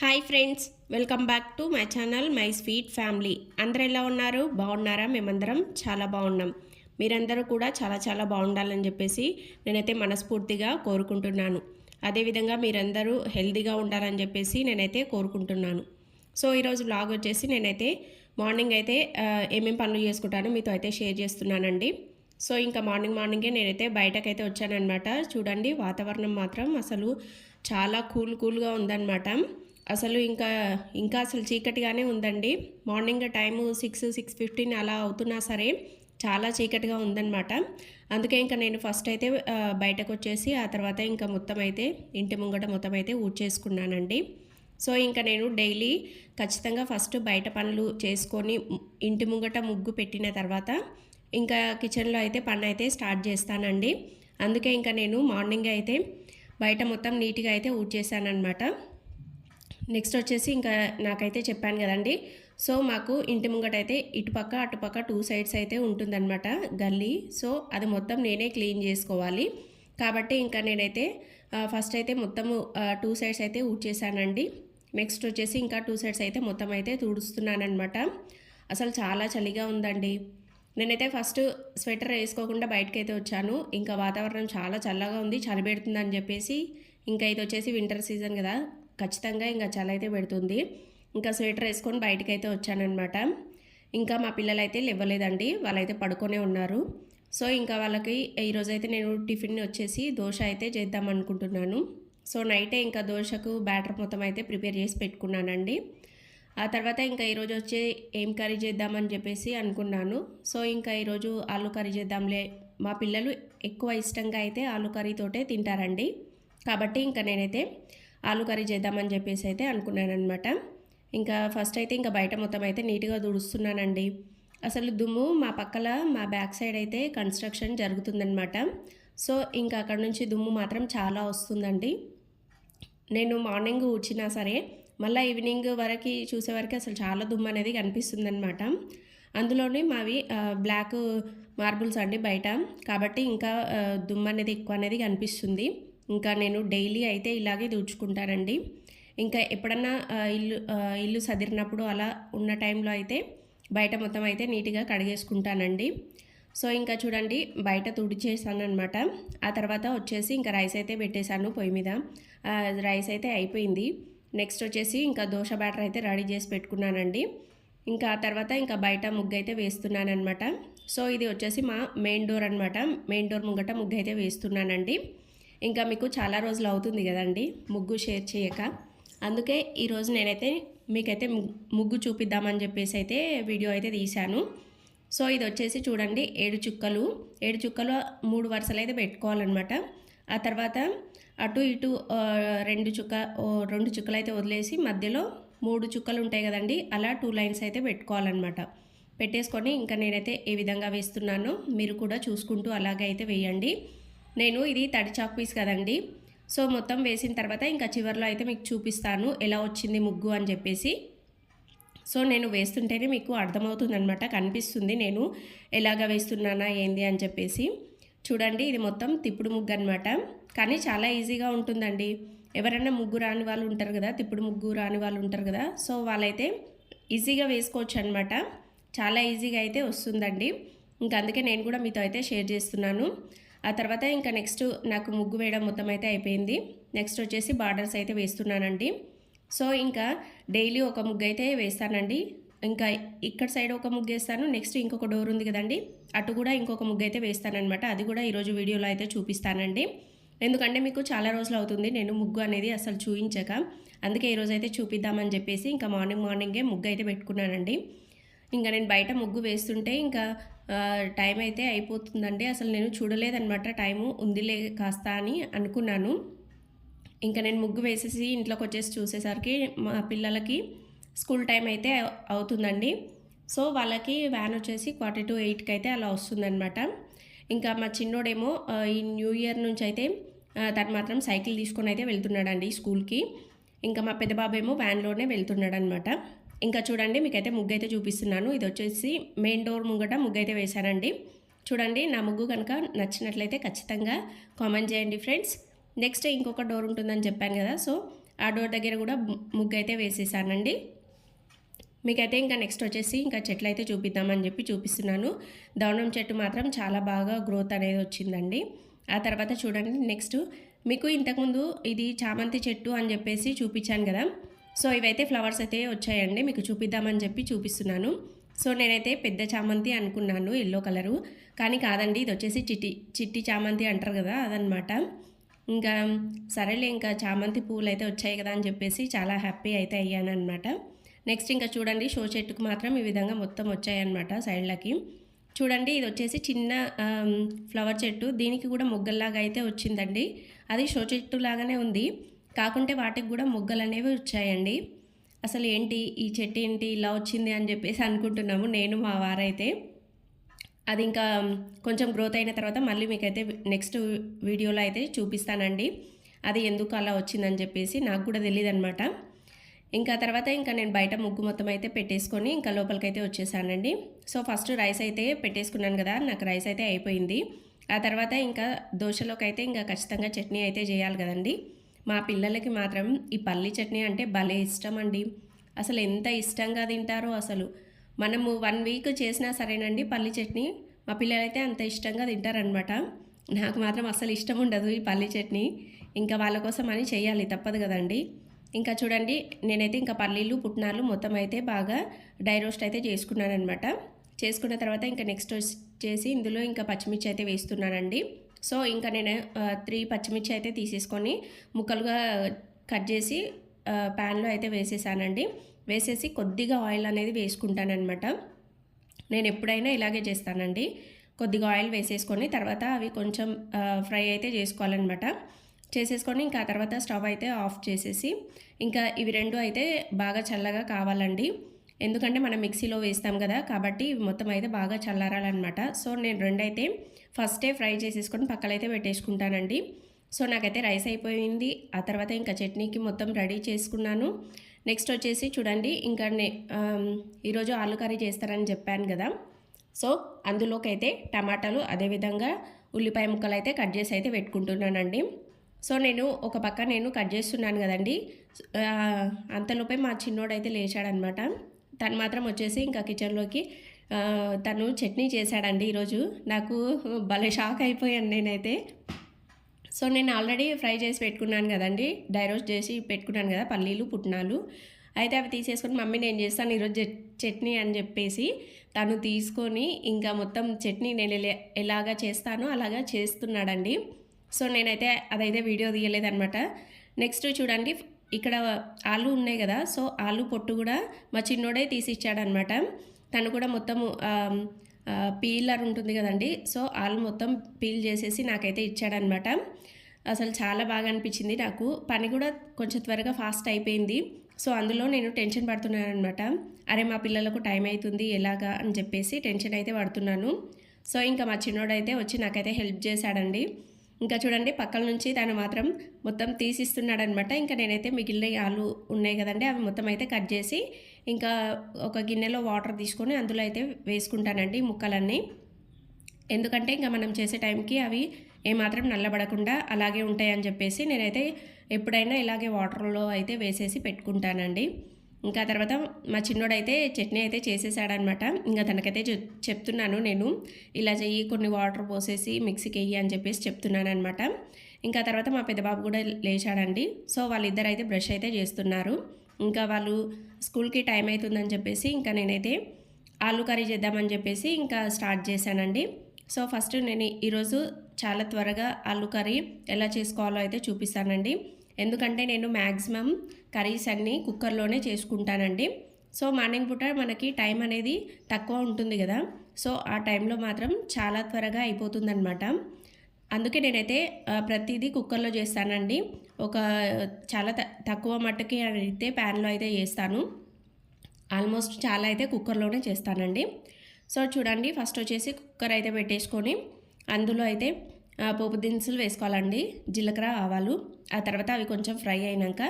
Hi friends welcome back to my channel my sweet family. అందరు ఎలా ఉన్నారు? బాగున్నారా? మేమందరం చాలా బాగున్నాం. మీరందరూ కూడా చాలా చాలా బాగుండాలని చెప్పేసి నేనైతే మనస్ఫూర్తిగా కోరుకుంటున్నాను. అదేవిధంగా మీరందరూ హెల్తీగా ఉండాలని చెప్పేసి నేనైతే కోరుకుంటున్నాను. సో ఈరోజు బ్లాగ్ వచ్చేసి నేనైతే మార్నింగ్ అయితే ఏమేమి ఏమేం పనులు చేసుకుంటానో మీతో అయితే షేర్ చేస్తున్నానండి. సో ఇంకా మార్నింగ్ మార్నింగే నేనైతే బయటకైతే వచ్చానమాట చూడండి వాతావరణం మాత్రం అసలు చాలా కూల్ కూల్గా ఉందన్నమాట. అసలు ఇంకా ఇంకా అసలు చీకటిగానే ఉందండి. Morning time six six fifteen అలా అవుతున్నా సరే చాలా చీకటిగా ఉందన్నమాట. అందుకే ఇంకా నేను ఫస్ట్ అయితే బయటకు వచ్చేసి ఆ తర్వాత ఇంకా మొత్తం అయితే ఇంటి ముంగట మొత్తం అయితే ఊడ్చేసుకున్నానండి. సో ఇంకా నేను డైలీ ఖచ్చితంగా ఫస్ట్ బయట పనులు చేసుకొని ఇంటి ముంగట ముగ్గు పెట్టిన తర్వాత ఇంకా కిచెన్లో అయితే పని అయితే స్టార్ట్ చేస్తానండి. అందుకే ఇంకా నేను మార్నింగ్ అయితే బయట మొత్తం నీట్గా అయితే ఊడ్చేసానమాట నెక్స్ట్ వచ్చేసి ఇంకా నాకైతే చెప్పాను కదండి. సో మాకు ఇంటి ముంగట అయితే ఇటుపక్క అటుపక్క టూ సైడ్స్ అయితే ఉంటుందన్నమాట గల్లీ. సో అది మొత్తం నేనే క్లీన్ చేసుకోవాలి. కాబట్టి ఇంకా నేనైతే ఫస్ట్ అయితే మొత్తము టూ సైడ్స్ అయితే ఊడ్చేసానండి నెక్స్ట్ వచ్చేసి ఇంకా టూ సైడ్స్ అయితే మొత్తం అయితే తుడుస్తున్నానమాట అసలు చాలా చలిగా ఉందండి. నేనైతే ఫస్ట్ స్వెటర్ వేసుకోకుండా బయటకైతే అయితే వచ్చాను. ఇంకా వాతావరణం చాలా చల్లగా ఉంది చలి పెడుతుందని చెప్పేసి. ఇంకా ఇది వచ్చేసి వింటర్ సీజన్ కదా. ఖచ్చితంగా ఇంకా చలి అయితే పెడుతుంది. ఇంకా స్వెటర్ వేసుకొని బయటకైతే అయితే వచ్చానమాట ఇంకా మా పిల్లలు అయితే లేవలేదండి వాళ్ళైతే పడుకొనే ఉన్నారు. సో ఇంకా వాళ్ళకి ఈరోజైతే నేను టిఫిన్ వచ్చేసి దోశ అయితే చేద్దాం అనుకుంటున్నాను. సో నైటే ఇంకా దోశకు బ్యాటర్ మొత్తం అయితే ప్రిపేర్ చేసి పెట్టుకున్నానండి. ఆ తర్వాత ఇంకా ఈరోజు వచ్చి ఏం కర్రీ చేద్దామని చెప్పేసి అనుకున్నాను. సో ఇంకా ఈరోజు ఆలు కర్రీ చేద్దాంలే. మా పిల్లలు ఎక్కువ ఇష్టంగా అయితే ఆలు కర్రీతోటే తింటారండి. కాబట్టి ఇంకా నేనైతే ఆలు కర్రీ చేద్దామని చెప్పేసి అయితే అనుకున్నాను అనమాట ఇంకా ఫస్ట్ అయితే ఇంకా బయట మొత్తం అయితే నీట్గా దుడుస్తున్నానండి అసలు దుమ్ము మా పక్కల మా బ్యాక్ సైడ్ అయితే కన్స్ట్రక్షన్ జరుగుతుందనమాట సో ఇంకా అక్కడ నుంచి దుమ్ము మాత్రం చాలా వస్తుందండి. నేను మార్నింగ్ ఊడ్చినా సరే మళ్ళీ ఈవినింగ్ వరకు చూసే వరకు అసలు చాలా దుమ్ము అనేది కనిపిస్తుంది అనమాట అందులోనే మావి బ్లాక్ మార్బుల్స్ అండి బయట. కాబట్టి ఇంకా దుమ్ము అనేది ఎక్కువ అనేది కనిపిస్తుంది. ఇంకా నేను డైలీ అయితే ఇలాగే దూచుకుంటానండి. ఇంకా ఎప్పుడన్నా ఇల్లు ఇల్లు సదిరినప్పుడు అలా ఉన్న టైంలో అయితే బయట మొత్తం అయితే నీట్గా కడిగేసుకుంటానండి. సో ఇంకా చూడండి బయట తుడిచేసాను అనమాట ఆ తర్వాత వచ్చేసి ఇంకా రైస్ అయితే పెట్టేశాను పొయ్యి మీద. రైస్ అయితే అయిపోయింది. నెక్స్ట్ వచ్చేసి ఇంకా దోశ బ్యాటర్ అయితే రెడీ చేసి పెట్టుకున్నానండి. ఇంకా ఆ తర్వాత ఇంకా బయట ముగ్గు అయితే వేస్తున్నాను అనమాట సో ఇది వచ్చేసి మా మెయిన్ డోర్ అనమాట మెయిన్ డోర్ ముంగట ముగ్గు అయితే వేస్తున్నానండి. ఇంకా మీకు చాలా రోజులు అవుతుంది కదండి ముగ్గు షేర్ చేయక. అందుకే ఈరోజు నేనైతే మీకైతే ముగ్గు చూపిద్దామని చెప్పేసి అయితే వీడియో అయితే తీశాను. సో ఇది వచ్చేసి చూడండి ఏడు చుక్కలు. ఏడు చుక్కలు మూడు వరుసలు అయితే పెట్టుకోవాలన్నమాట. ఆ తర్వాత అటు ఇటు రెండు చుక్క ఓ, రెండు చుక్కలు అయితే వదిలేసి మధ్యలో మూడు చుక్కలు ఉంటాయి కదండి అలా టూ లైన్స్ అయితే పెట్టుకోవాలన్నమాట. పెట్టేసుకొని ఇంకా నేనైతే ఏ విధంగా వేస్తున్నానో మీరు కూడా చూసుకుంటూ అలాగే అయితే వేయండి. నేను ఇది తడి చాక్ పీస్ కదండి. సో మొత్తం వేసిన తర్వాత ఇంకా చివరిలో అయితే మీకు చూపిస్తాను ఎలా వచ్చింది ముగ్గు అని చెప్పేసి. సో నేను వేస్తుంటేనే మీకు అర్థమవుతుంది అనమాట కనిపిస్తుంది నేను ఎలాగ వేస్తున్నానా ఏంది అని చెప్పేసి. చూడండి ఇది మొత్తం తిప్పుడు ముగ్గు అనమాట కానీ చాలా ఈజీగా ఉంటుందండి. ఎవరైనా ముగ్గు రాని వాళ్ళు ఉంటారు కదా తిప్పుడు ముగ్గు రాని వాళ్ళు ఉంటారు కదా సో వాళ్ళైతే ఈజీగా వేసుకోవచ్చు అనమాట చాలా ఈజీగా అయితే వస్తుందండి. ఇంకా అందుకే నేను కూడా మీతో అయితే షేర్ చేస్తున్నాను. ఆ తర్వాత ఇంకా నెక్స్ట్ నాకు ముగ్గు వేయడం మొత్తం అయితే అయిపోయింది. నెక్స్ట్ వచ్చేసి బార్డర్స్ అయితే వేస్తున్నానండి. సో ఇంకా డైలీ ఒక ముగ్గు అయితే వేస్తానండి. ఇంకా ఇక్కడ సైడ్ ఒక ముగ్గు వేస్తాను నెక్స్ట్ ఇంకొక డోర్ ఉంది కదండి. అటు కూడా ఇంకొక ముగ్గు అయితే వేస్తానమాట అది కూడా ఈరోజు వీడియోలో అయితే చూపిస్తానండి. ఎందుకంటే మీకు చాలా రోజులు అవుతుంది నేను ముగ్గు అనేది అసలు చూపించక అందుకే ఈరోజు అయితే చూపిద్దామని చెప్పేసి ఇంకా మార్నింగ్ మార్నింగే ముగ్గు అయితే పెట్టుకున్నానండి. ఇంకా నేను బయట ముగ్గు వేస్తుంటే ఇంకా టైం అయితే అయిపోతుందండి. అసలు నేను చూడలేదనమాట టైము ఉందిలే కాస్త అని అనుకున్నాను. ఇంకా నేను ముగ్గు వేసేసి ఇంట్లోకి వచ్చేసి చూసేసరికి మా పిల్లలకి స్కూల్ టైం అయితే అవుతుందండి. సో వాళ్ళకి వ్యాన్ వచ్చేసి క్వార్టర్ టు ఎయిట్కి అయితే అలా వస్తుందన్నమాట. ఇంకా మా చిన్నోడేమో ఈ న్యూ ఇయర్ నుంచి అయితే తను మాత్రం సైకిల్ తీసుకొని అయితే వెళ్తున్నాడండి స్కూల్కి. ఇంకా మా పెద్దబాబు ఏమో వ్యాన్లోనే వెళ్తున్నాడు అనమాట ఇంకా చూడండి మీకైతే ముగ్గు అయితే చూపిస్తున్నాను. ఇది వచ్చేసి మెయిన్ డోర్ ముంగట ముగ్గు అయితే వేశానండి. చూడండి నా ముగ్గు కనుక నచ్చినట్లయితే ఖచ్చితంగా కామెంట్ చేయండి ఫ్రెండ్స్. నెక్స్ట్ ఇంకొక డోర్ ఉంటుందని చెప్పాను కదా సో ఆ డోర్ దగ్గర కూడా ముగ్గు అయితే వేసేసానండి. మీకైతే ఇంకా నెక్స్ట్ వచ్చేసి ఇంకా చెట్లు అయితే చూపిద్దామని చెప్పి చూపిస్తున్నాను. దవనం చెట్టు మాత్రం చాలా బాగా గ్రోత్ అనేది వచ్చిందండి. ఆ తర్వాత చూడండి నెక్స్ట్ మీకు ఇంతకుముందు ఇది చామంతి చెట్టు అని చెప్పేసి చూపించాను కదా సో ఇవైతే ఫ్లవర్స్ అయితే వచ్చాయండి. మీకు చూపిద్దామని చెప్పి చూపిస్తున్నాను. సో నేనైతే పెద్ద చామంతి అనుకున్నాను ఎల్లో కలరు. కానీ కాదండి ఇది వచ్చేసి చిట్టి చిట్టి చామంతి అంటారు కదా అదనమాట ఇంకా సరేలే ఇంకా చామంతి పువ్వులు అయితే వచ్చాయి కదా అని చెప్పేసి చాలా హ్యాపీ అయితే అయ్యాను అనమాట నెక్స్ట్ ఇంకా చూడండి షో చెట్టుకు మాత్రం ఈ విధంగా మొత్తం వచ్చాయన్నమాట సైడ్లకి. చూడండి ఇది వచ్చేసి చిన్న ఫ్లవర్ చెట్టు. దీనికి కూడా మొగ్గల్లాగా అయితే వచ్చిందండి. అది షో చెట్టు లాగానే ఉంది. కాకుంటే వాటికి కూడా మొగ్గలు అనేవి వచ్చాయండి. అసలు ఏంటి? ఈ చెట్టు ఏంటి? ఇలా వచ్చింది అని చెప్పేసి అనుకుంటున్నాము నేను మా వారైతే. అది ఇంకా కొంచెం గ్రోత్ అయిన తర్వాత మళ్ళీ మీకైతే నెక్స్ట్ వీడియోలో అయితే చూపిస్తానండి. అది ఎందుకు అలా వచ్చిందని చెప్పేసి నాకు కూడా తెలియదు అనమాట ఇంకా తర్వాత ఇంకా నేను బయట ముగ్గు మొత్తం అయితే పెట్టేసుకొని ఇంకా లోపలికైతే వచ్చేసానండి. సో ఫస్ట్ రైస్ అయితే పెట్టేసుకున్నాను కదా నాకు రైస్ అయితే అయిపోయింది. ఆ తర్వాత ఇంకా దోశలోకి అయితే ఇంకా ఖచ్చితంగా చట్నీ అయితే చేయాలి కదండి. మా పిల్లలకి మాత్రం ఈ పల్లి చట్నీ అంటే భలే ఇష్టం అండి అసలు ఎంత ఇష్టంగా తింటారో అసలు. మనము వన్ వీక్ చేసినా సరేనండి పల్లి చట్నీ. మా పిల్లలైతే అంత ఇష్టంగా తింటారనమాట నాకు మాత్రం అసలు ఇష్టం ఉండదు ఈ పల్లి చట్నీ. ఇంకా వాళ్ళ కోసం అని చేయాలి తప్పదు కదండి. ఇంకా చూడండి నేనైతే ఇంకా పల్లీలు పుట్నాలు మొత్తం అయితే బాగా డై రోస్ట్ అయితే చేసుకున్నాను అనమాట చేసుకున్న తర్వాత ఇంకా నెక్స్ట్ వచ్చేసి ఇందులో ఇంకా పచ్చిమిర్చి అయితే వేస్తున్నానండి. సో ఇంకా నేను త్రీ పచ్చిమిర్చి అయితే తీసేసుకొని ముక్కలుగా కట్ చేసి ప్యాన్లో అయితే వేసేసానండి. వేసేసి కొద్దిగా ఆయిల్ అనేది వేసుకుంటానమాట నేను ఎప్పుడైనా ఇలాగే చేస్తానండి. కొద్దిగా ఆయిల్ వేసేసుకొని తర్వాత అవి కొంచెం ఫ్రై అయితే చేసుకోవాలన్నమాట. చేసేసుకొని ఇంకా ఆ తర్వాత స్టవ్ అయితే ఆఫ్ చేసేసి ఇంకా ఇవి రెండు అయితే బాగా చల్లగా కావాలండి. ఎందుకంటే మనం మిక్సీలో వేస్తాం కదా కాబట్టి మొత్తం అయితే బాగా చల్లారాలన్నమాట. సో నేను రెండైతే ఫస్టే ఫ్రై చేసేసుకొని పక్కలైతే పెట్టేసుకుంటానండి. సో నాకైతే రైస్ అయిపోయింది. ఆ తర్వాత ఇంకా చట్నీకి మొత్తం రెడీ చేసుకున్నాను. నెక్స్ట్ వచ్చేసి చూడండి ఇంకా నే ఈరోజు ఆలు కర్రీ చేస్తారని చెప్పాను కదా. సో అందులోకైతే టమాటాలు అదేవిధంగా ఉల్లిపాయ ముక్కలు అయితే కట్ చేసి అయితే పెట్టుకుంటున్నానండి. సో నేను ఒక పక్క నేను కట్ చేస్తున్నాను కదండి. అంతలోపే మా చిన్నోడైతే లేచాడనమాట తను మాత్రం వచ్చేసి ఇంకా కిచెన్లోకి తను చట్నీ చేశాడండి ఈరోజు. నాకు భలే షాక్ అయిపోయాను నేనైతే. సో నేను ఆల్రెడీ ఫ్రై చేసి పెట్టుకున్నాను కదండి. డైరోస్ట్ చేసి పెట్టుకున్నాను కదా పల్లీలు పుట్నాలు. అయితే అవి తీసేసుకొని మమ్మీ నేను చేస్తాను ఈరోజు చట్నీ అని చెప్పేసి తను తీసుకొని ఇంకా మొత్తం చట్నీ నేను ఎలా- ఎలాగా చేస్తానో అలాగా చేస్తున్నాడండి. సో నేనైతే అదైతే వీడియో తీయలేదన్నమాట. నెక్స్ట్ చూడండి ఇక్కడ ఆలు ఉన్నాయి కదా సో ఆలు పొట్టు కూడా మా చిన్నోడే తీసి ఇచ్చాడనమాట తను కూడా మొత్తము పీలర్ ఉంటుంది కదండి సో ఆలు మొత్తం పీల్ చేసేసి నాకైతే ఇచ్చాడనమాట అసలు చాలా బాగా అనిపించింది నాకు. పని కూడా కొంచెం త్వరగా ఫాస్ట్ అయిపోయింది. సో అందులో నేను టెన్షన్ పడుతున్నాను అనమాట అరే మా పిల్లలకు టైం అవుతుంది ఎలాగా అని చెప్పేసి టెన్షన్ అయితే పడుతున్నాను. సో ఇంకా మా చిన్నోడైతే వచ్చి నాకైతే హెల్ప్ చేశాడండి. ఇంకా చూడండి పక్కల నుంచి తను మాత్రం మొత్తం తీసిస్తున్నాడు అనమాట ఇంకా నేనైతే మిగిలిన ఆలు ఉన్నాయి కదండి అవి మొత్తం అయితే కట్ చేసి ఇంకా ఒక గిన్నెలో వాటర్ తీసుకొని అందులో అయితే వేసుకుంటానండి ముక్కలన్నీ. ఎందుకంటే ఇంకా మనం చేసే టైంకి అవి ఏమాత్రం నల్లబడకుండా అలాగే ఉంటాయని చెప్పేసి నేనైతే ఎప్పుడైనా ఇలాగే వాటర్లో అయితే వేసేసి పెట్టుకుంటానండి. ఇంకా తర్వాత మా చిన్నోడైతే చట్నీ అయితే చేసేసాడనమాట ఇంకా తనకైతే చెప్- చెప్తున్నాను నేను ఇలా చెయ్యి కొన్ని వాటర్ పోసేసి మిక్సీకి వెయ్యి అని చెప్పేసి చెప్తున్నాను అనమాట ఇంకా తర్వాత మా పెద్దబాబు కూడా లేచాడండి. సో వాళ్ళిద్దరు అయితే బ్రష్ అయితే చేస్తున్నారు. ఇంకా వాళ్ళు స్కూల్కి టైం అవుతుందని చెప్పేసి ఇంకా నేనైతే ఆలు కర్రీ చేద్దామని చెప్పేసి ఇంకా స్టార్ట్ చేశానండి. సో ఫస్ట్ నేను ఈరోజు చాలా త్వరగా ఆలు కర్రీ ఎలా చేసుకోవాలో అయితే చూపిస్తానండి. ఎందుకంటే నేను మ్యాక్సిమం కర్రీస్ అన్నీ కుక్కర్లోనే చేసుకుంటానండి. సో మార్నింగ్ పూట మనకి టైం అనేది తక్కువ ఉంటుంది కదా. సో ఆ టైంలో మాత్రం చాలా త్వరగా అయిపోతుందన్నమాట. అందుకే నేనైతే ప్రతిదీ కుక్కర్లో చేస్తానండి. ఒక చాలా త- తక్కువ మట్టుకి అయితే ప్యాన్లో అయితే చేస్తాను. ఆల్మోస్ట్ చాలా అయితే కుక్కర్లోనే చేస్తానండి. సో చూడండి ఫస్ట్ వచ్చేసి కుక్కర్ అయితే పెట్టేసుకొని అందులో అయితే పోపు దినుసులు వేసుకోవాలండి. జీలకర్ర ఆవాలు. ఆ తర్వాత అవి కొంచెం ఫ్రై అయినాక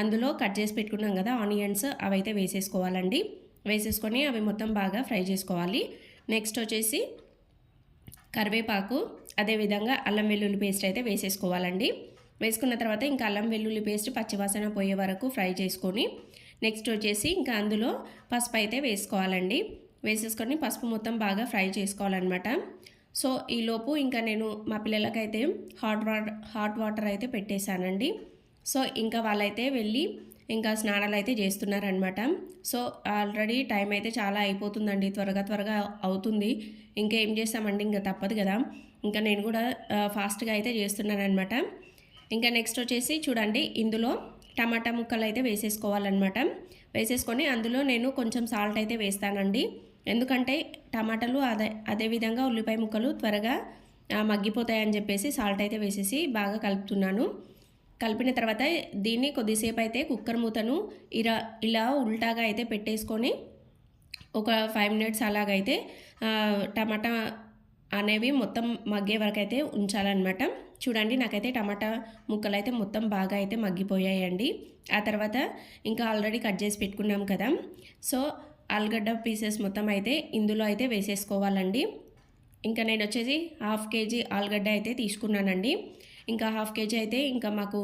అందులో కట్ చేసి పెట్టుకున్నాం కదా ఆనియన్స్ అవి అయితే వేసేసుకోవాలండి. వేసేసుకొని అవి మొత్తం బాగా ఫ్రై చేసుకోవాలి. నెక్స్ట్ వచ్చేసి కరివేపాకు అదేవిధంగా అల్లం వెల్లుల్లి పేస్ట్ అయితే వేసేసుకోవాలండి. వేసుకున్న తర్వాత ఇంకా అల్లం వెల్లుల్లి పేస్ట్ పచ్చివాసన పోయే వరకు ఫ్రై చేసుకొని నెక్స్ట్ వచ్చేసి ఇంకా అందులో పసుపు అయితే వేసుకోవాలండి. వేసేసుకొని పసుపు మొత్తం బాగా ఫ్రై చేసుకోవాలన్నమాట. సో ఈలోపు ఇంకా నేను మా పిల్లలకైతే హాట్ వాటర్ హాట్ వాటర్ అయితే పెట్టేశానండి. సో ఇంకా వాళ్ళైతే వెళ్ళి ఇంకా స్నానాలు అయితే చేస్తున్నారనమాట సో ఆల్రెడీ టైం అయితే చాలా అయిపోతుందండి. త్వరగా త్వరగా అవుతుంది. ఇంకా ఏం చేస్తామండి? ఇంకా తప్పదు కదా. ఇంకా నేను కూడా ఫాస్ట్గా అయితే చేస్తున్నాను ఇంకా నెక్స్ట్ వచ్చేసి చూడండి ఇందులో టమాటా ముక్కలు అయితే వేసేసుకోవాలన్నమాట. వేసేసుకొని అందులో నేను కొంచెం సాల్ట్ అయితే వేస్తానండి. ఎందుకంటే టమాటాలు అదే అదేవిధంగా ఉల్లిపాయ ముక్కలు త్వరగా మగ్గిపోతాయని చెప్పేసి సాల్ట్ అయితే వేసేసి బాగా కలుపుతున్నాను. కలిపిన తర్వాత దీన్ని కొద్దిసేపు అయితే కుక్కర్ మూతను ఇలా ఇలా ఉల్టాగా అయితే పెట్టేసుకొని ఒక ఫైవ్ మినిట్స్ అలాగైతే టమాటా అనేవి మొత్తం మగ్గే వరకు అయితే ఉంచాలన్నమాట. చూడండి నాకైతే టమాటా ముక్కలు అయితే మొత్తం బాగా అయితే మగ్గిపోయాయండి. ఆ తర్వాత ఇంకా ఆల్రెడీ కట్ చేసి పెట్టుకున్నాం కదా. సో ఆలుగడ్డ పీసెస్ మొత్తం అయితే ఇందులో అయితే వేసేసుకోవాలండి. ఇంకా నేను వచ్చేసి హాఫ్ కేజీ ఆలుగడ్డ అయితే తీసుకున్నానండి. ఇంకా హాఫ్ కేజీ అయితే ఇంకా మాకు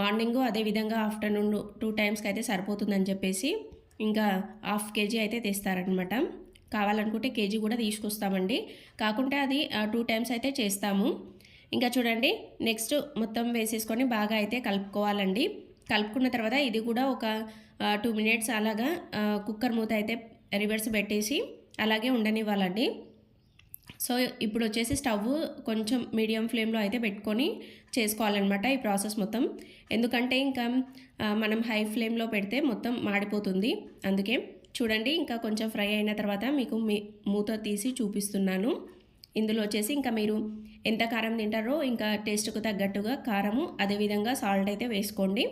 మార్నింగ్ అదేవిధంగా ఆఫ్టర్నూన్ టూ టైమ్స్కి అయితే సరిపోతుందని చెప్పేసి ఇంకా హాఫ్ కేజీ అయితే తెస్తారనమాట కావాలనుకుంటే కేజీ కూడా తీసుకొస్తామండి. కాకుంటే అది టూ టైమ్స్ అయితే చేస్తాము. ఇంకా చూడండి నెక్స్ట్ మొత్తం వేసేసుకొని బాగా అయితే కలుపుకోవాలండి. కలుపుకున్న తర్వాత ఇది కూడా ఒక టూ మినిట్స్ అలాగా కుక్కర్ మూత అయితే రివర్స్ పెట్టేసి అలాగే ఉండనివ్వాలండి. సో ఇప్పుడు వచ్చేసి స్టవ్ కొంచెం మీడియం ఫ్లేమ్లో అయితే పెట్టుకొని చేసుకోవాలన్నమాట ఈ ప్రాసెస్ మొత్తం. ఎందుకంటే ఇంకా మనం హై ఫ్లేమ్లో పెడితే మొత్తం మాడిపోతుంది. అందుకే చూడండి ఇంకా కొంచెం ఫ్రై అయిన తర్వాత మీకు మీ మూత తీసి చూపిస్తున్నాను. ఇందులో వచ్చేసి ఇంకా మీరు ఎంత కారం తింటారో ఇంకా టేస్ట్కు తగ్గట్టుగా కారము అదేవిధంగా సాల్ట్ అయితే వేసుకోండి.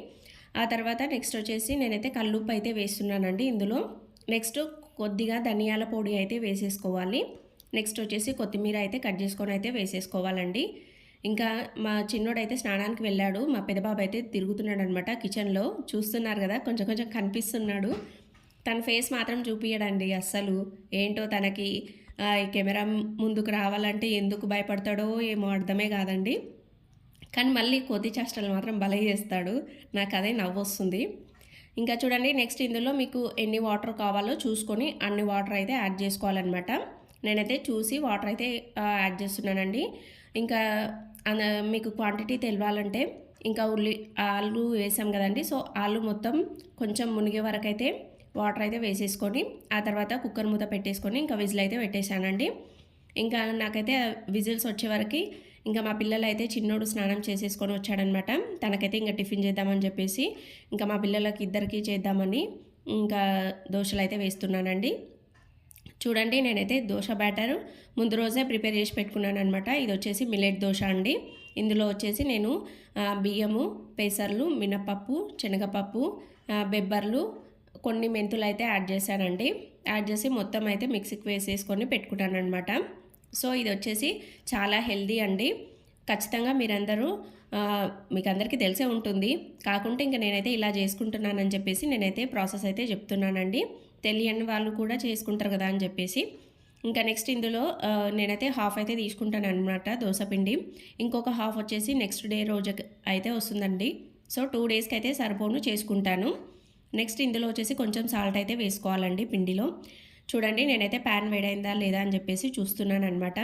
ఆ తర్వాత నెక్స్ట్ వచ్చేసి నేనైతే కల్లుప్పు అయితే వేస్తున్నానండి ఇందులో. నెక్స్ట్ కొద్దిగా ధనియాల పొడి అయితే వేసేసుకోవాలి. నెక్స్ట్ వచ్చేసి కొత్తిమీర అయితే కట్ చేసుకొని అయితే వేసేసుకోవాలండి. ఇంకా మా చిన్నోడైతే స్నానానికి వెళ్ళాడు. మా పెద్దబాబు అయితే తిరుగుతున్నాడు అనమాట కిచెన్లో. చూస్తున్నారు కదా కొంచెం కొంచెం కనిపిస్తున్నాడు. తన ఫేస్ మాత్రం చూపించడండి అస్సలు. ఏంటో తనకి ఈ కెమెరా ముందుకు రావాలంటే ఎందుకు భయపడతాడో ఏమో అర్థమే కాదండి. కానీ మళ్ళీ కొద్ది చేష్టలు మాత్రం భలే చేస్తాడు. నాకు అదే నవ్వు వస్తుంది ఇంకా చూడండి నెక్స్ట్ ఇందులో మీకు ఎన్ని వాటర్ కావాలో చూసుకొని అన్ని వాటర్ అయితే యాడ్ చేసుకోవాలన్నమాట. నేనైతే చూసి వాటర్ అయితే యాడ్ చేస్తున్నానండి. ఇంకా అంద మీకు క్వాంటిటీ తెలియాలంటే ఇంకా ఉల్లి ఆలు వేసాం కదండి. సో ఆలు మొత్తం కొంచెం మునిగే వరకు అయితే వాటర్ అయితే వేసేసుకొని ఆ తర్వాత కుక్కర్ మూత పెట్టేసుకొని ఇంకా విజిల్ అయితే పెట్టేశానండి. ఇంకా నాకైతే విజిల్స్ వచ్చే వరకు ఇంకా మా పిల్లలు అయితే చిన్నోడు స్నానం చేసేసుకొని వచ్చాడనమాట. తనకైతే ఇంకా టిఫిన్ చేద్దామని చెప్పేసి ఇంకా మా పిల్లలకి ఇద్దరికి చేద్దామని ఇంకా దోశలు అయితే వేస్తున్నానండి. చూడండి నేనైతే దోశ బ్యాటర్ ముందు రోజే ప్రిపేర్ చేసి పెట్టుకున్నాను అనమాట ఇది వచ్చేసి మిల్లెట్ దోశ అండి. ఇందులో వచ్చేసి నేను బియ్యము పెసర్లు మినపప్పు శనగపప్పు బెబ్బర్లు కొన్ని మెంతులు అయితే యాడ్ చేశానండి. యాడ్ చేసి మొత్తం అయితే మిక్సీకి వేసేసుకొని పెట్టుకున్నాను అనమాట సో ఇది వచ్చేసి చాలా హెల్దీ అండి. ఖచ్చితంగా మీరందరూ మీకు అందరికీ తెలిసే ఉంటుంది. కాకుంటే ఇంకా నేనైతే ఇలా చేసుకుంటున్నానని చెప్పేసి నేనైతే ప్రాసెస్ అయితే చెప్తున్నానండి. తెలియని వాళ్ళు కూడా చేసుకుంటారు కదా అని చెప్పేసి. ఇంకా నెక్స్ట్ ఇందులో నేనైతే హాఫ్ అయితే తీసుకుంటాను అనమాట దోశపిండి ఇంకొక హాఫ్ వచ్చేసి నెక్స్ట్ డే రోజు అయితే వస్తుందండి. సో టూ డేస్కి అయితే సరిపోను చేసుకుంటాను. నెక్స్ట్ ఇందులో వచ్చేసి కొంచెం సాల్ట్ అయితే వేసుకోవాలండి పిండిలో. చూడండి నేనైతే ప్యాన్ వేడైందా లేదా అని చెప్పేసి చూస్తున్నాను అనమాట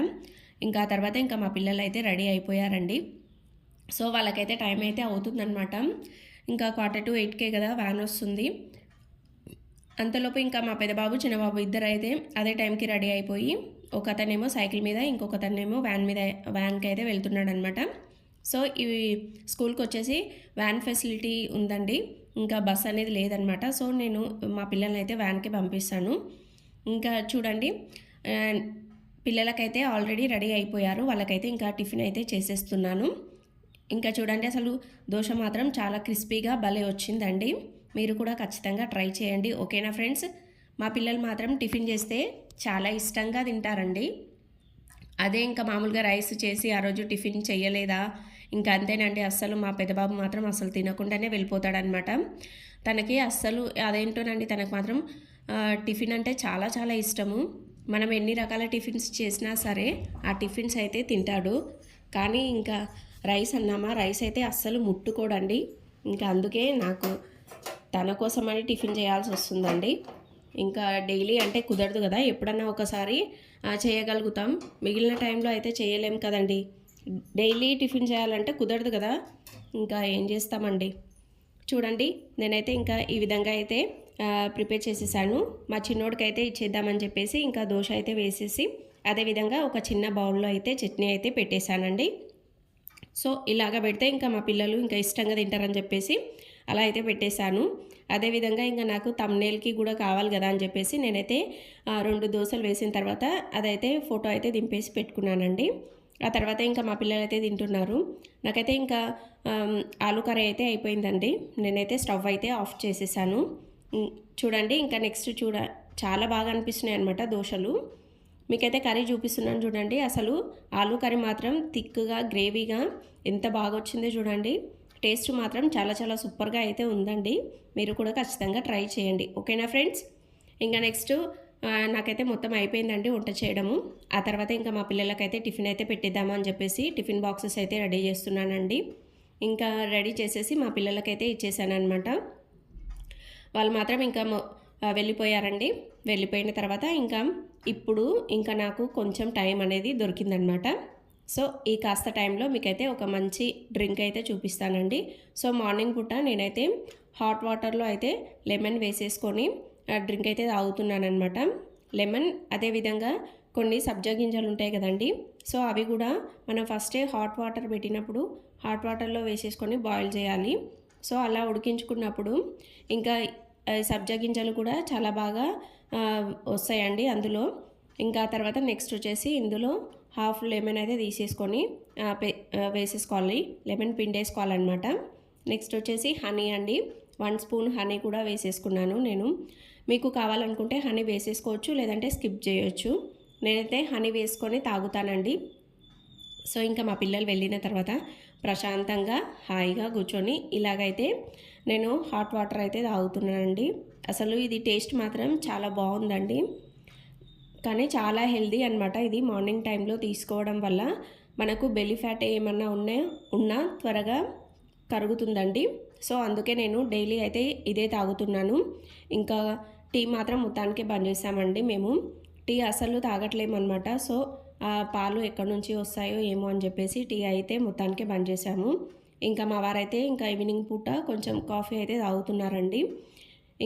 ఇంకా తర్వాత ఇంకా మా పిల్లలు అయితే రెడీ అయిపోయారండి. సో వాళ్ళకైతే టైం అయితే అవుతుందన్నమాట. ఇంకా క్వార్టర్ టు ఎయిట్కే కదా వ్యాన్ వస్తుంది. అంతలోపు ఇంకా మా పెద్దబాబు చిన్నబాబు ఇద్దరు అయితే అదే టైంకి రెడీ అయిపోయి ఒక అతనేమో సైకిల్ మీద ఇంకొక అతనేమో వ్యాన్ మీద వ్యాన్కి అయితే వెళ్తున్నాడు అనమాట సో ఇవి స్కూల్కి వచ్చేసి వ్యాన్ ఫెసిలిటీ ఉందండి. ఇంకా బస్ అనేది లేదనమాట సో నేను మా పిల్లల్ని అయితే వ్యాన్కి పంపిస్తాను. ఇంకా చూడండి పిల్లలకైతే ఆల్రెడీ రెడీ అయిపోయారు. వాళ్ళకైతే ఇంకా టిఫిన్ అయితే చేసేస్తున్నాను. ఇంకా చూడండి అసలు దోశ మాత్రం చాలా క్రిస్పీగా భలే వచ్చిందండి. మీరు కూడా ఖచ్చితంగా ట్రై చేయండి. ఓకేనా ఫ్రెండ్స్? మా పిల్లలు మాత్రం టిఫిన్ చేస్తే చాలా ఇష్టంగా తింటారండి. అదే ఇంకా మామూలుగా రైస్ చేసి ఆ రోజు టిఫిన్ చేయలేదా? ఇంకా అంతేనండి అస్సలు మా పెద్దబాబు మాత్రం అసలు తినకుండానే వెళ్ళిపోతాడనమాట తనకి అస్సలు అదేంటోనండి తనకు మాత్రం టిఫిన్ అంటే చాలా చాలా ఇష్టము. మనం ఎన్ని రకాల టిఫిన్స్ చేసినా సరే ఆ టిఫిన్స్ అయితే తింటాడు. కానీ ఇంకా రైస్ అన్నామా రైస్ అయితే అస్సలు ముట్టుకోడండి. ఇంకా అందుకే నాకు తన కోసమని టిఫిన్ చేయాల్సి వస్తుందండి. ఇంకా డైలీ అంటే కుదరదు కదా ఎప్పుడన్నా ఒకసారి చేయగలుగుతాం. మిగిలిన టైంలో అయితే చేయలేం కదండి. డైలీ టిఫిన్ చేయాలంటే కుదరదు కదా ఇంకా ఏం చేస్తామండి? చూడండి నేనైతే ఇంకా ఈ విధంగా అయితే ప్రిపేర్ చేసేసాను. మా చిన్నోడికి అయితే ఇచ్చేద్దామని చెప్పేసి ఇంకా దోశ అయితే వేసేసి అదేవిధంగా ఒక చిన్న బౌల్లో అయితే చట్నీ అయితే పెట్టేశానండి. సో ఇలాగ పెడితే ఇంకా మా పిల్లలు ఇంకా ఇష్టంగా తింటారని చెప్పేసి అలా అయితే పెట్టేశాను. అదేవిధంగా ఇంకా నాకు తమ్నేల్కి కూడా కావాలి కదా అని చెప్పేసి నేనైతే రెండు దోశలు వేసిన తర్వాత అదైతే ఫోటో అయితే దింపేసి పెట్టుకున్నానండి. ఆ తర్వాత ఇంకా మా పిల్లలు అయితే తింటున్నారు. నాకైతే ఇంకా ఆలు కర్రీ అయితే అయిపోయిందండి. నేనైతే స్టవ్ అయితే ఆఫ్ చేసేసాను. చూడండి ఇంకా నెక్స్ట్ చూడ చాలా బాగా అనిపిస్తున్నాయి అనమాట దోశలు. మీకైతే కర్రీ చూపిస్తున్నాను చూడండి. అసలు ఆలు కర్రీ మాత్రం థిక్గా గ్రేవీగా ఎంత బాగా వచ్చిందో చూడండి. టేస్ట్ మాత్రం చాలా చాలా సూపర్గా అయితే ఉందండి. మీరు కూడా ఖచ్చితంగా ట్రై చేయండి. ఓకేనా ఫ్రెండ్స్? ఇంకా నెక్స్ట్ నాకైతే మొత్తం అయిపోయిందండి వంట చేయడము. ఆ తర్వాత ఇంకా మా పిల్లలకైతే టిఫిన్ అయితే పెట్టిద్దామా అని చెప్పేసి టిఫిన్ బాక్సెస్ అయితే రెడీ చేస్తున్నానండి. ఇంకా రెడీ చేసేసి మా పిల్లలకైతే ఇచ్చేసానమాట వాళ్ళు మాత్రం ఇంకా వెళ్ళిపోయారండి. వెళ్ళిపోయిన తర్వాత ఇంకా ఇప్పుడు ఇంకా నాకు కొంచెం టైం అనేది దొరికిందనమాట సో ఈ కాస్త టైంలో మీకైతే ఒక మంచి డ్రింక్ అయితే చూపిస్తానండి. సో మార్నింగ్ పూట నేనైతే హాట్ వాటర్లో అయితే లెమన్ వేసేసుకొని డ్రింక్ అయితే తాగుతున్నాను అనమాట లెమన్ అదేవిధంగా కొన్ని సబ్జా గింజలు ఉంటాయి కదండి. సో అవి కూడా మనం ఫస్టే హాట్ వాటర్ పెట్టినప్పుడు హాట్ వాటర్లో వేసేసుకొని బాయిల్ చేయాలి. సో అలా ఉడికించుకున్నప్పుడు ఇంకా సబ్జా గింజలు కూడా చాలా బాగా వస్తాయండి అందులో. ఇంకా తర్వాత నెక్స్ట్ వచ్చేసి ఇందులో హాఫ్ లెమన్ అయితే తీసేసుకొని పే- వేసేసుకోవాలి. లెమన్ పిండేసుకోవాలన్నమాట. నెక్స్ట్ వచ్చేసి హనీ అండి. వన్ స్పూన్ హనీ కూడా వేసేసుకున్నాను నేను. మీకు కావాలనుకుంటే హనీ వేసేసుకోవచ్చు లేదంటే స్కిప్ చేయొచ్చు. నేనైతే హనీ వేసుకొని తాగుతానండి. సో ఇంకా మా పిల్లలు వెళ్ళిన తర్వాత ప్రశాంతంగా హాయిగా కూర్చొని ఇలాగైతే నేను హాట్ వాటర్ అయితే తాగుతున్నానండి. అసలు ఇది టేస్ట్ మాత్రం చాలా బాగుందండి. కానీ చాలా హెల్దీ అనమాట ఇది మార్నింగ్ టైంలో తీసుకోవడం వల్ల. మనకు బెల్లీ ఫ్యాట్ ఏమన్నా ఉన్నా ఉన్నా త్వరగా కరుగుతుందండి. సో అందుకే నేను డైలీ అయితే ఇదే తాగుతున్నాను. ఇంకా టీ మాత్రం మొత్తానికి బంద్ చేసామండి. మేము టీ అసలు తాగట్లేమన్నమాట. సో ఆ పాలు ఎక్కడి నుంచి వస్తాయో ఏమో అని చెప్పేసి టీ అయితే మొత్తానికి బంద్ చేసాము. ఇంకా మా వారైతే ఇంకా ఈవినింగ్ పూట కొంచెం కాఫీ అయితే తాగుతున్నారండి.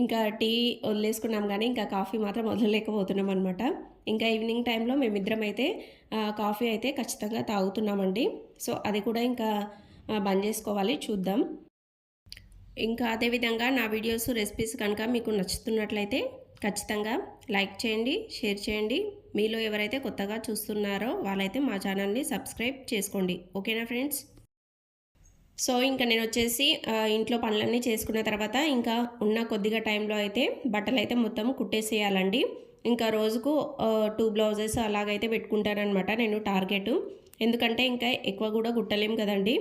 ఇంకా టీ వదిలేసుకున్నాం కానీ ఇంకా కాఫీ మాత్రం వదలలేకపోతున్నాం అనమాట ఇంకా ఈవినింగ్ టైంలో మేమిద్దరం అయితే కాఫీ అయితే ఖచ్చితంగా తాగుతున్నామండి. సో అది కూడా ఇంకా బంద్ చేసుకోవాలి. చూద్దాం. ఇంకా అదేవిధంగా నా వీడియోస్ రెసిపీస్ కనుక మీకు నచ్చుతున్నట్లయితే ఖచ్చితంగా లైక్ చేయండి షేర్ చేయండి. మీలో ఎవరైతే కొత్తగా చూస్తున్నారో వాళ్ళైతే మా ఛానల్ని సబ్స్క్రైబ్ చేసుకోండి. ఓకేనా ఫ్రెండ్స్? సో ఇంకా నేను వచ్చేసి ఇంట్లో పనులన్నీ చేసుకున్న తర్వాత ఇంకా ఉన్న కొద్దిగా టైంలో అయితే బట్టలు అయితే మొత్తం కుట్టేసేయాలండి. ఇంకా రోజుకు టూ బ్లౌజెస్ అలాగైతే పెట్టుకుంటానమాట నేను టార్గెట్. ఎందుకంటే ఇంకా ఎక్కువ కూడా కుట్టలేం కదండి.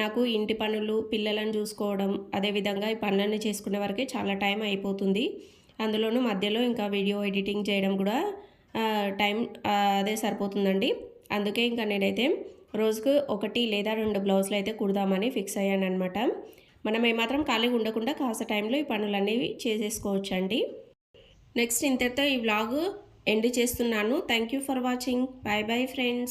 నాకు ఇంటి పనులు పిల్లలను చూసుకోవడం అదేవిధంగా ఈ పనులన్నీ చేసుకునే వరకే చాలా టైం అయిపోతుంది. అందులోనూ మధ్యలో ఇంకా వీడియో ఎడిటింగ్ చేయడం కూడా టైం అదే సరిపోతుందండి. అందుకే ఇంకా నేనైతే రోజుకు ఒకటి లేదా రెండు బ్లౌజులు అయితే కుడదామని ఫిక్స్ అయ్యాను అనమాట మనం ఏమాత్రం ఖాళీగా ఉండకుండా కాస్త టైంలో ఈ పనులన్నీ చేసేసుకోవచ్చండి. నెక్స్ట్ ఇంతటితో ఈ వ్లాగ్ ఎండ్ చేస్తున్నాను. Thank you for watching. Bye bye friends.